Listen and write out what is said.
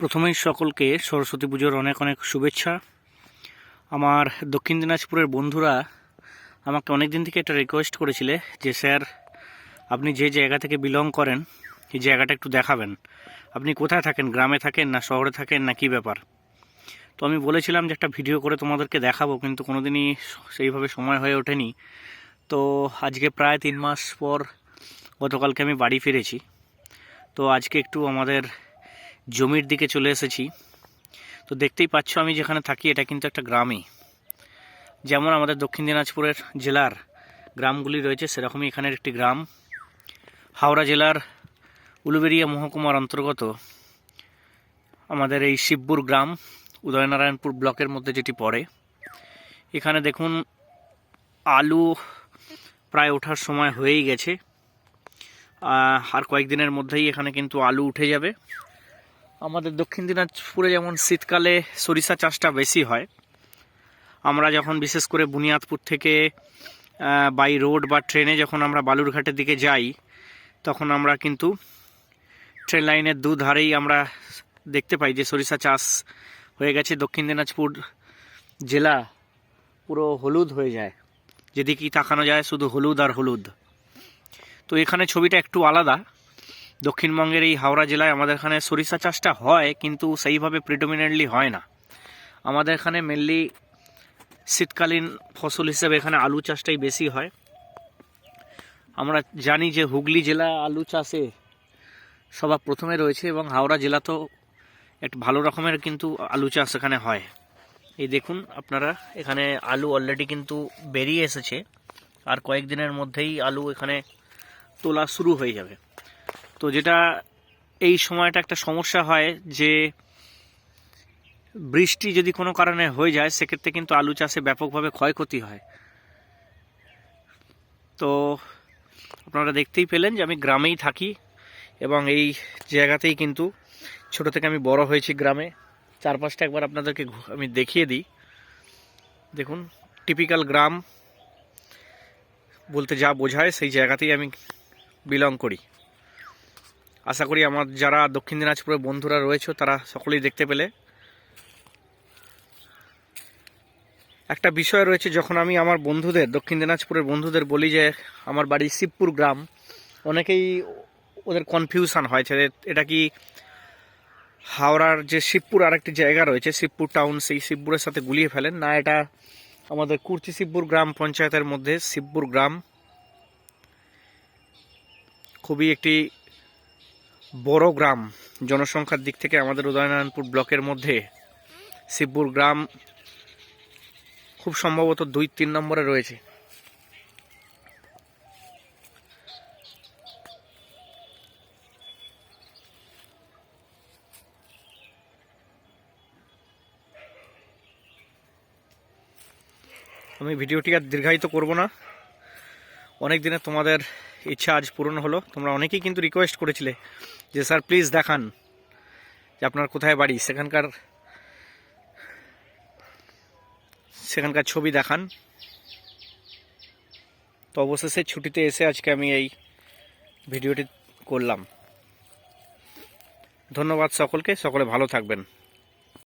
প্রথমেই সকলকে সরস্বতী পুজোর অনেক অনেক শুভেচ্ছা। আমার দক্ষিণ দিনাজপুরের বন্ধুরা আমাকে অনেক দিন থেকে একটা রিকোয়েস্ট করেছিলে যে, স্যার, আপনি যে জায়গা থেকে বিলং করেন, এই জায়গাটা একটু দেখাবেন। আপনি কোথায় থাকেন? গ্রামে থাকেন না শহরে থাকেন না কী ব্যাপার? তো আমি বলেছিলাম যে, একটা ভিডিও করে তোমাদেরকে দেখাবো, কিন্তু কোনো দিনই সেইভাবে সময় হয়ে ওঠেনি। তো আজকে প্রায় তিন মাস পর গতকালকে আমি বাড়ি ফিরেছি। তো আজকে একটু আমাদের জমির দিকে চলে এসেছি। তো দেখতেই পাচ্ছ আমি যেখানে থাকি, এটা কিন্তু একটা গ্রামই। যেমন আমাদের দক্ষিণ দিনাজপুরের জেলার গ্রামগুলি রয়েছে, সেরকমই এখানের একটি গ্রাম। হাওড়া জেলার উলুবেরিয়া মহকুমার অন্তর্গত আমাদের এই শিবপুর গ্রাম, উদয়নারায়ণপুর ব্লকের মধ্যে যেটি পড়ে। এখানে দেখুন, আলু প্রায় ওঠার সময় হয়েই গেছে। আর কয়েকদিনের মধ্যেই এখানে কিন্তু আলু উঠে যাবে। আমাদের দক্ষিণ দিনাজপুরে যেমন শীতকালে সরিষা চাষটা বেশি হয়, আমরা যখন বিশেষ করে বুনিয়াদপুর থেকে বাই রোড বা ট্রেনে যখন আমরা বালুরঘাটের দিকে যাই, তখন আমরা কিন্তু ট্রেন লাইনের দুধারেই আমরা দেখতে পাই যে সরিষা চাষ হয়ে গেছে। দক্ষিণ দিনাজপুর জেলা পুরো হলুদ হয়ে যায়, যেদিকেই তাকানো যায় শুধু হলুদ আর হলুদ। তো এখানে ছবিটা একটু আলাদা। দক্ষিণবঙ্গের এই হাওড়া জেলায় আমাদের এখানে সরিষা চাষটা হয়, কিন্তু সেইভাবে প্রিডোমিনেন্টলি হয় না। আমাদের এখানে মেনলি শীতকালীন ফসল হিসেবে এখানে আলু চাষটাই বেশি হয়। আমরা জানি যে হুগলি জেলা আলু চাষে সবার প্রথমে রয়েছে এবং হাওড়া জেলা তো একটু ভালো রকমের কিন্তু আলু চাষ এখানে হয়। এই দেখুন, আপনারা এখানে আলু অলরেডি কিন্তু বেরিয়ে এসেছে। আর কয়েকদিনের মধ্যেই আলু এখানে তোলা শুরু হয়ে যাবে। তো যেটা এই সময়টা একটা সমস্যা হয় যে বৃষ্টি যদি কোনো কারণে হয়ে যায়, সেক্ষেত্রে কিন্তু আলু চাষে ব্যাপকভাবে ক্ষয়ক্ষতি হয়। তো আপনারা দেখতেই পেলেন যে আমি গ্রামেই থাকি এবং এই জায়গাতেই কিন্তু ছোট থেকে আমি বড় হয়েছি গ্রামে। চারপাশটা একবার আপনাদেরকে আমি দেখিয়ে দিই। দেখুন টিপিক্যাল গ্রাম বলতে যা বোঝায় সেই জায়গাতেই আমি বিলং করি। আশা করি আমার যারা দক্ষিণ দিনাজপুরের বন্ধুরা রয়েছে, তারা সকলেই দেখতে পেলে। একটা বিষয় রয়েছে, যখন আমি আমার বন্ধুদের, দক্ষিণ দিনাজপুরের বন্ধুদের বলি যে, আমার বাড়ি শিবপুর গ্রাম, অনেকেই ওদের কনফিউশন হয় এটা কি হাওড়ার যে শিবপুর আরেকটি জায়গা রয়েছে, শিবপুর টাউন সেই শিবপুরের সাথে গুলিয়ে ফেলেন। না, এটা আমাদের কুর্চি শিবপুর গ্রাম পঞ্চায়েতের মধ্যে, শিবপুর গ্রাম খুবই একটি বড় গ্রাম, জনসংখ্যার দিক থেকে আমাদের উদয়নারায়ণপুর ব্লকের মধ্যে শিবপুর গ্রাম খুব সম্ভবত দুই তিন নম্বরে রয়েছে। আমি ভিডিওটি আর দীর্ঘায়িত করব না। অনেক দিনে তোমাদের ইচ্ছা আজ পূরণ হলো। তোমরা অনেকেই কিন্তু রিকোয়েস্ট করেছিলে যে, স্যার প্লিজ দেখান যে আপনার কোথায় বাড়ি। সেখানকার সেখানকার ছবি দেখান। তো অবশেষে ছুটিতে এসে আজকে আমি এই ভিডিওটি করলাম। ধন্যবাদ সকলকে। সকলে ভালো থাকবেন।